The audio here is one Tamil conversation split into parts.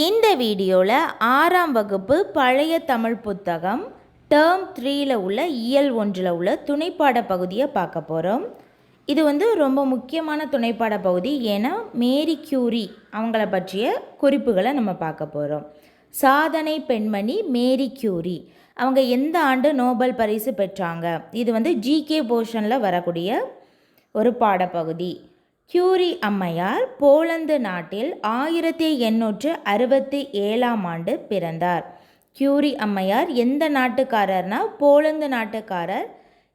இந்த வீடியோவில் ஆறாம் வகுப்பு பழைய தமிழ் புத்தகம் டேர்ம் த்ரீயில் உள்ள இயல் ஒன்றில் உள்ள துணைப்பாட பகுதியை பார்க்க போகிறோம் இது வந்து ரொம்ப முக்கியமான துணைப்பாட பகுதி ஏன்னா மேரி கியூரி அவங்கள பற்றிய குறிப்புகளை நம்ம பார்க்க போகிறோம் சாதனை பெண்மணி மேரி கியூரி. அவங்க எந்த ஆண்டு நோபல் பரிசு பெற்றாங்க? இது வந்து ஜிகே போர்ஷனில் வரக்கூடிய ஒரு பாடப்பகுதி. கியூரி அம்மையார் போலந்து நாட்டில் ஆயிரத்தி எண்ணூற்று அறுபத்தி ஏழாம் ஆண்டு பிறந்தார். கியூரி அம்மையார் எந்த நாட்டுக்காரர்னா போலந்து நாட்டுக்காரர்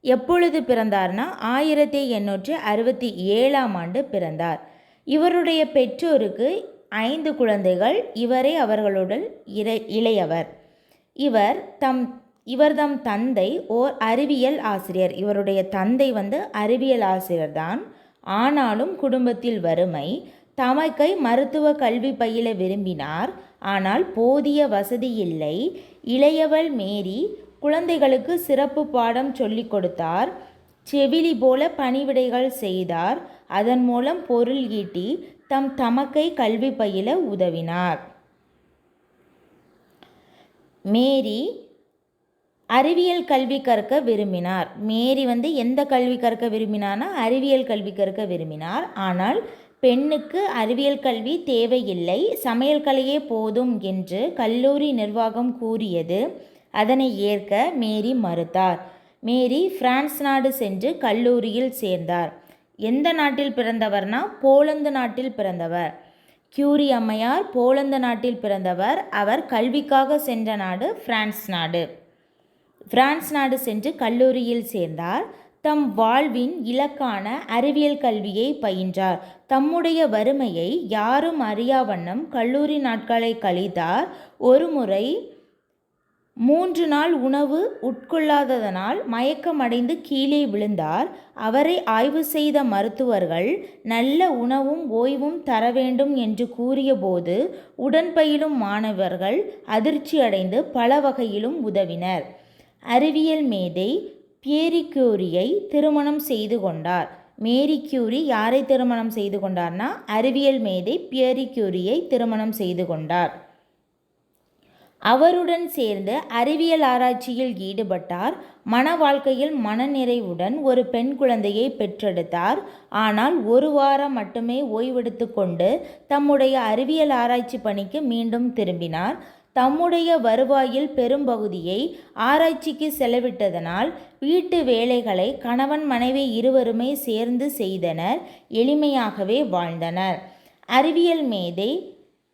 எப்பொழுது பிறந்தார்னா ஆயிரத்தி எண்ணூற்று அறுபத்தி ஏழாம் ஆண்டு பிறந்தார். இவருடைய பெற்றோருக்கு ஐந்து குழந்தைகள் இவரே அவர்களுடன் இறை இளையவர். இவர் தம் இவர்தம் தந்தை ஓர் அறிவியல் ஆசிரியர். இவருடைய தந்தை வந்து அறிவியல் ஆசிரியர் தான். ஆனாலும் குடும்பத்தில் வறுமை தமக்கை மருத்துவ கல்வி பயில விரும்பினார். ஆனால் போதிய வசதி இல்லை. இளையவள் மேரி குழந்தைகளுக்கு சிறப்பு பாடம் சொல்லிக் கொடுத்தார். செவிலி போல பணிவிடைகள் செய்தார். அதன் மூலம் பொருள் ஈட்டி தம் தமக்கை கல்வி பயில உதவினார். மேரி அறிவியல் கல்வி கற்க விரும்பினார். மேரி வந்து எந்த கல்வி கற்க விரும்பினார்னா அறிவியல் கல்வி கற்க விரும்பினார். ஆனால் பெண்ணுக்கு அறிவியல் கல்வி தேவையில்லை. சமையல் கலையே போதும் என்று கல்லூரி நிர்வாகம் கூறியது. அதனை ஏற்க மேரி மறுத்தார். மேரி பிரான்ஸ் நாடு சென்று கல்லூரியில் சேர்ந்தார். எந்த நாட்டில் பிறந்தவர்னா போலந்து நாட்டில் பிறந்தவர். கியூரி அம்மையார் போலந்து நாட்டில் பிறந்தவர். அவர் கல்விக்காக சென்ற நாடு பிரான்ஸ் நாடு. பிரான்ஸ் நாடு சென்று கல்லூரியில் சேர்ந்தார். தம் வாழ்வின் இலக்கான அறிவியல் கல்வியை பயின்றார். தம்முடைய வறுமையை யாரும் அறியா வண்ணம் கல்லூரி நாட்களை கழித்தார். ஒருமுறை மூன்று நாள் உணவு உட்கொள்ளாததனால் மயக்கமடைந்து கீழே விழுந்தார். அவரை ஆய்வு செய்த மருத்துவர்கள் நல்ல உணவும் ஓய்வும் தர வேண்டும் என்று கூறியபோது உடன்பயிலும் மாணவர்கள் அதிர்ச்சியடைந்து பல வகையிலும் உதவினர். அறிவியல் மேதை பியரி கியூரியை திருமணம் செய்து கொண்டார். மேரி கியூரி யாரை திருமணம் செய்து கொண்டார்னா அறிவியல் மேதை பியரி கியூரியை திருமணம் செய்து கொண்டார். அவருடன் சேர்ந்து அறிவியல் ஆராய்ச்சியில் ஈடுபட்டார். மன வாழ்க்கையில் மனநிறைவுடன் ஒரு பெண் குழந்தையை பெற்றெடுத்தார். ஆனால் ஒரு வாரம் மட்டுமே ஓய்வெடுத்து கொண்டு தம்முடைய அறிவியல் ஆராய்ச்சி பணிக்கு மீண்டும் திரும்பினார். தம்முடைய வருவாயில் பெரும்பகுதியை ஆராய்ச்சிக்கு செலவிட்டதனால் வீட்டு வேலைகளை கணவன் மனைவி இருவருமே சேர்ந்து செய்தனர் எளிமையாகவே வாழ்ந்தனர். அறிவியல் மேதை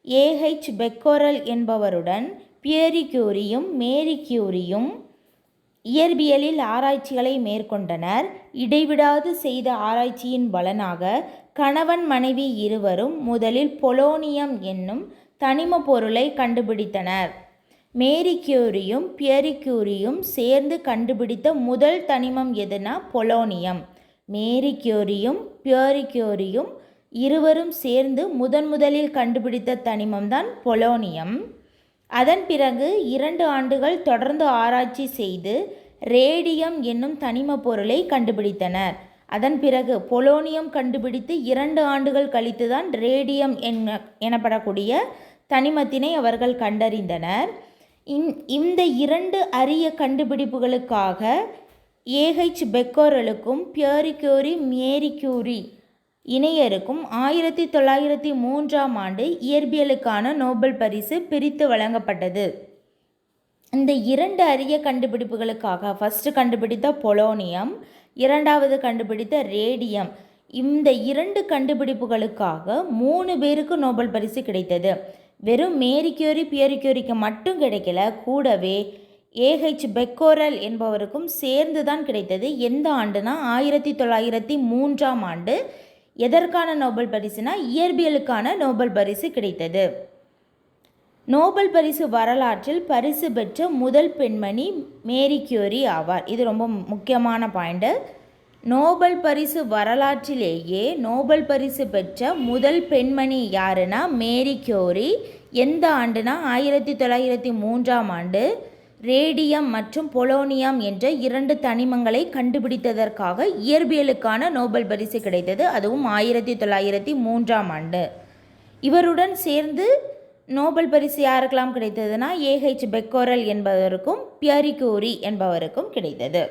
ஏஹெச் பெக்கோரல் என்பவருடன் பியரி கியூரியும் மேரி கியூரியும் இயற்பியலில் ஆராய்ச்சிகளை மேற்கொண்டனர். இடைவிடாது செய்த ஆராய்ச்சியின் பலனாக கணவன் மனைவி இருவரும் முதலில் பொலோனியம் என்னும் தனிம பொருளை கண்டுபிடித்தனர். மேரி கியூரியும் பியரி கியூரியும் சேர்ந்து கண்டுபிடித்த முதல் தனிமம் எதுனா பொலோனியம். மேரி கியூரியும் பியரி கியூரியும் இருவரும் சேர்ந்து முதன் முதலில் கண்டுபிடித்த தனிமம் தான் பொலோனியம். அதன் பிறகு இரண்டு ஆண்டுகள் தொடர்ந்து ஆராய்ச்சி செய்து ரேடியம் என்னும் தனிம பொருளை கண்டுபிடித்தனர். அதன் பிறகு பொலோனியம் கண்டுபிடித்து இரண்டு ஆண்டுகள் கழித்து தான் ரேடியம் என்ன எனப்படக்கூடிய தனிமத்தினை அவர்கள் கண்டறிந்தனர். இந்த இரண்டு அரிய கண்டுபிடிப்புகளுக்காக ஏஹெச் பெக்கோரலுக்கும் பியரி கியூரி மேரி கியூரி இணையருக்கும் ஆயிரத்தி தொள்ளாயிரத்தி மூன்றாம் ஆண்டு இயற்பியலுக்கான நோபல் பரிசு பிரித்து வழங்கப்பட்டது. இந்த இரண்டு அரிய கண்டுபிடிப்புகளுக்காக ஃபஸ்ட்டு கண்டுபிடித்த பொலோனியம் இரண்டாவது கண்டுபிடித்த ரேடியம். இந்த இரண்டு கண்டுபிடிப்புகளுக்காக மூணு பேருக்கு நோபல் பரிசு கிடைத்தது. வெறும் மேரி கியூரி பியரி கியூரிக்கு மட்டும் கிடைக்கல கூடவே ஏஹெச் பெக்கோரல் என்பவருக்கும் சேர்ந்து தான் கிடைத்தது. எந்த ஆண்டுனா ஆயிரத்தி தொள்ளாயிரத்தி மூன்றாம் ஆண்டு எதற்கான நோபல் பரிசுனா இயற்பியலுக்கான நோபல் பரிசு கிடைத்தது. நோபல் பரிசு வரலாற்றில் பரிசு பெற்ற முதல் பெண்மணி மேரி கியூரி ஆவார். இது ரொம்ப முக்கியமான பாயிண்ட்டு நோபல் பரிசு வரலாற்றிலேயே நோபல் பரிசு பெற்ற முதல் பெண்மணி யாருன்னா மேரி கியூரி. எந்த ஆண்டுனா? ஆயிரத்தி தொள்ளாயிரத்தி மூன்றாம் ஆண்டு. ரேடியம் மற்றும் பொலோனியம் என்ற இரண்டு தனிமங்களை கண்டுபிடித்ததற்காக இயற்பியலுக்கான நோபல் பரிசு கிடைத்தது. அதுவும் ஆயிரத்தி தொள்ளாயிரத்தி மூன்றாம் ஆண்டு. இவருடன் சேர்ந்து நோபல் பரிசு யாருக்கெல்லாம் கிடைத்ததுன்னா ஏஹெச் பெக்கோரல் என்பவருக்கும் பியரிகூரி என்பவருக்கும் கிடைத்தது.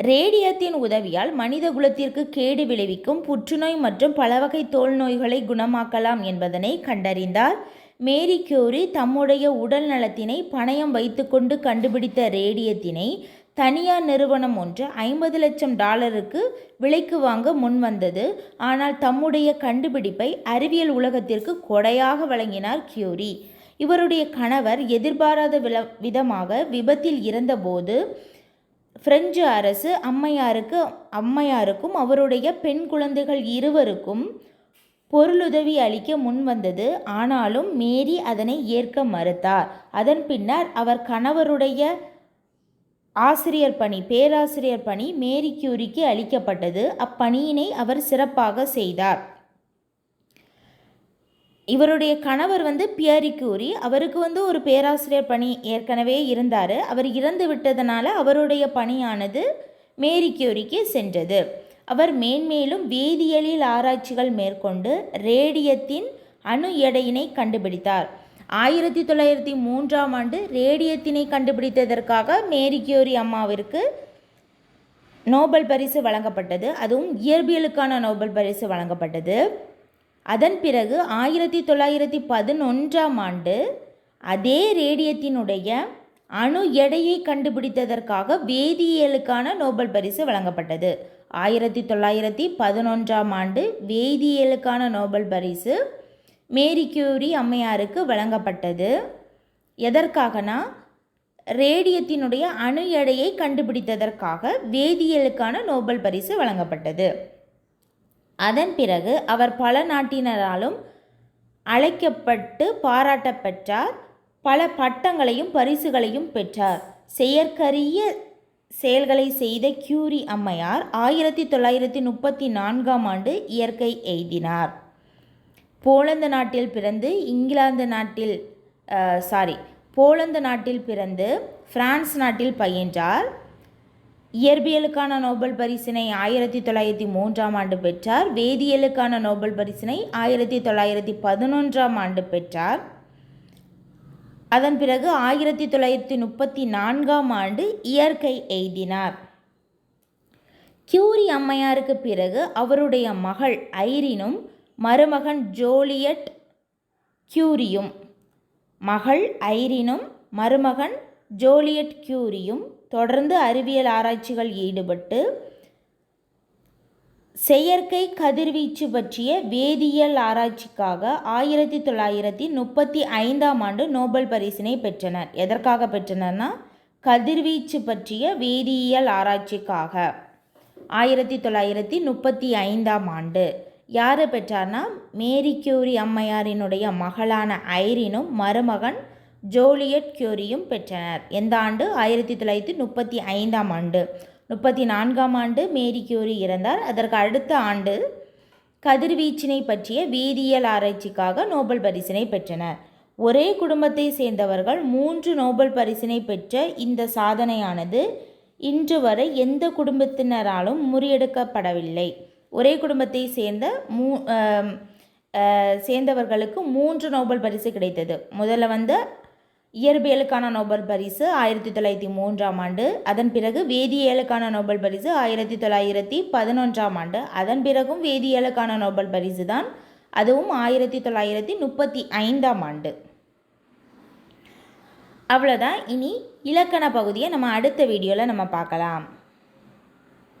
ரேடியத்தின் உதவியால் மனித குலத்திற்கு கேடு விளைவிக்கும் புற்றுநோய் மற்றும் பலவகை தோல் நோய்களை குணமாக்கலாம் என்பதனை கண்டறிந்தார். மேரி கியூரி தம்முடைய உடல் நலத்தினை பணயம் வைத்துக்கொண்டு கண்டுபிடித்த ரேடியத்தினை தனியார் நிறுவனம் ஒன்று ஐம்பது லட்சம் டாலருக்கு விலைக்கு வாங்க முன்வந்தது ஆனால் தம்முடைய கண்டுபிடிப்பை அறிவியல் உலகத்திற்கு கொடையாக வழங்கினார் கியூரி. இவருடைய கணவர் எதிர்பாராத வில விதமாக விபத்தில் இறந்தபோது பிரெஞ்சு அரசு அம்மையாருக்கு அம்மையாருக்கும் அவருடைய பெண் குழந்தைகள் இருவருக்கும் பொருளுதவி அளிக்க முன்வந்தது ஆனாலும் மேரி அதனை ஏற்க மறுத்தார். அதன் பின்னர் அவர் கணவருடைய ஆசிரியர் பணி பேராசிரியர் பணி மேரி கியூரிக்கு அளிக்கப்பட்டது. அப்பணியினை அவர் சிறப்பாக செய்தார். இவருடைய கணவர் வந்து பியரி கியூரி அவருக்கு வந்து ஒரு பேராசிரியர் பணி ஏற்கனவே இருந்தார். அவர் இறந்து விட்டதனால அவருடைய பணியானது மேரி கியூரிக்கு சென்றது. அவர் மேன்மேலும் வேதியியலில் ஆராய்ச்சிகள் மேற்கொண்டு ரேடியத்தின் அணு எடையினை கண்டுபிடித்தார். ஆயிரத்தி தொள்ளாயிரத்தி மூன்றாம் ஆண்டு ரேடியத்தினை கண்டுபிடித்ததற்காக மேரி கியூரி அம்மாவிற்கு நோபல் பரிசு வழங்கப்பட்டது. அதுவும் இயற்பியலுக்கான நோபல் பரிசு வழங்கப்பட்டது. அதன் பிறகு ஆயிரத்தி தொள்ளாயிரத்தி பதினொன்றாம் ஆண்டு அதே ரேடியத்தினுடைய அணு எடையை கண்டுபிடித்ததற்காக வேதியியலுக்கான நோபல் பரிசு வழங்கப்பட்டது. ஆயிரத்தி தொள்ளாயிரத்தி பதினொன்றாம் ஆண்டு வேதியியலுக்கான நோபல் பரிசு மேரி கியூரி அம்மையாருக்கு வழங்கப்பட்டது. எதற்காகனா? ரேடியத்தினுடைய அணு எடையை கண்டுபிடித்ததற்காக வேதியியலுக்கான நோபல் பரிசு வழங்கப்பட்டது. அதன் பிறகு அவர் பல நாட்டினராலும் அழைக்கப்பட்டு பாராட்டப்பெற்றார். பல பட்டங்களையும் பரிசுகளையும் பெற்றார். செயற்கரிய செயல்களை செய்த கியூரி அம்மையார் ஆயிரத்தி தொள்ளாயிரத்தி முப்பத்தி நான்காம் ஆண்டு இயற்கை எய்தினார். போலந்து நாட்டில் பிறந்து இங்கிலாந்து நாட்டில் சாரி போலந்து நாட்டில் பிறந்து பிரான்ஸ் நாட்டில் பயின்றார். இயற்பியலுக்கான நோபல் பரிசினை ஆயிரத்தி தொள்ளாயிரத்தி மூன்றாம் ஆண்டு பெற்றார். வேதியியலுக்கான நோபல் பரிசினை ஆயிரத்தி தொள்ளாயிரத்தி பதினொன்றாம் ஆண்டு பெற்றார். அதன் பிறகு ஆயிரத்தி தொள்ளாயிரத்தி முப்பத்தி நான்காம் ஆண்டு இயற்கை எய்தினார். கியூரி அம்மையாருக்கு பிறகு அவருடைய மகள் ஐரினும் மருமகன் ஜோலியட் கியூரியும் மகள் ஐரினும் மருமகன் ஜோலியட் கியூரியும் தொடர்ந்து அறிவியல் ஆராய்ச்சிகள் ஈடுபட்டு செயற்கை கதிர்வீச்சு பற்றிய வேதியியல் ஆராய்ச்சிக்காக ஆயிரத்தி தொள்ளாயிரத்தி முப்பத்தி ஐந்தாம் ஆண்டு நோபல் பரிசினை பெற்றனர். எதற்காக பெற்றனர்னா கதிர்வீச்சு பற்றிய வேதியியல் ஆராய்ச்சிக்காக. ஆயிரத்தி தொள்ளாயிரத்தி முப்பத்தி ஐந்தாம் ஆண்டு. யார் பெற்றார்னா மேரி கியூரி அம்மையாரினுடைய மகளான ஐரினும் மருமகன் ஜோலியட் கியூரியும் பெற்றனர். எந்த ஆண்டு? ஆயிரத்தி தொள்ளாயிரத்தி முப்பத்தி ஐந்தாம் ஆண்டு. முப்பத்தி நான்காம் ஆண்டு மேரி கியூரி இறந்தார். அதற்கு அடுத்த ஆண்டு கதிர்வீச்சினை பற்றிய வேதியியல் ஆராய்ச்சிக்காக நோபல் பரிசினை பெற்றனர். ஒரே குடும்பத்தை சேர்ந்தவர்கள் மூன்று நோபல் பரிசினை பெற்ற இந்த சாதனையானது இன்று வரை எந்த குடும்பத்தினராலும் முறியெடுக்கப்படவில்லை. ஒரே குடும்பத்தை சேர்ந்த மூ சேர்ந்தவர்களுக்கு மூன்று நோபல் பரிசு கிடைத்தது. முதல்ல வந்து இயற்பியலுக்கான நோபல் பரிசு ஆயிரத்தி தொள்ளாயிரத்தி மூன்றாம் ஆண்டு. அதன் பிறகு வேதியியலுக்கான நோபல் பரிசு ஆயிரத்தி தொள்ளாயிரத்தி பதினொன்றாம் ஆண்டு. அதன் பிறகும் வேதியியலுக்கான நோபல் பரிசு தான். அதுவும் ஆயிரத்தி தொள்ளாயிரத்தி முப்பத்தி ஐந்தாம் ஆண்டு. அவ்வளோதான் இனி இலக்கண பகுதியை நம்ம அடுத்த வீடியோவில் நம்ம பார்க்கலாம்.